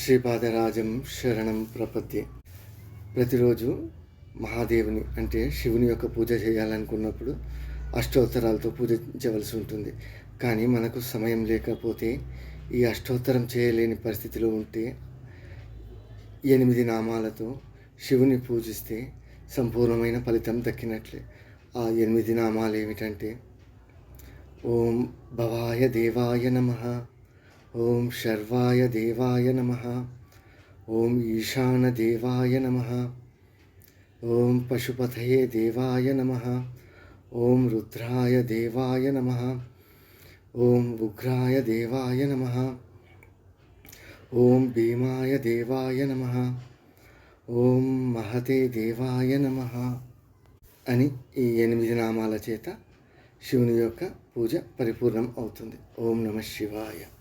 శ్రీపాదరాజం శరణం ప్రపద్యే. ప్రతిరోజు మహాదేవుని అంటే శివుని యొక్క పూజ చేయాలనుకున్నప్పుడు అష్టోత్తరాలతో పూజించవలసి ఉంటుంది. కానీ మనకు సమయం లేకపోతే ఈ అష్టోత్తరం చేయలేని పరిస్థితిలో ఉంటే ఎనిమిది నామాలతో శివుని పూజిస్తే సంపూర్ణమైన ఫలితం దక్కినట్లే. ఆ ఎనిమిది నామాలు ఏమిటంటే ఓం భవాయ దేవాయ నమ. ఓం శర్వాయ దేవాయ నమ. ఓం ఈశాన దేవాయ నమ. ఓం పశుపతయే దేవాయ నమ. ఓం రుద్రాయ దేవాయ నమ. ఓం ఉగ్రాయ దేవాయ నమ. ఓం భీమాయ దేవాయ నమ. ఓం మహతే దేవాయ నమ. అని ఈ ఎనిమిది నామాల చేత శివుని యొక్క పూజ పరిపూర్ణం అవుతుంది. ఓం నమ శివాయ.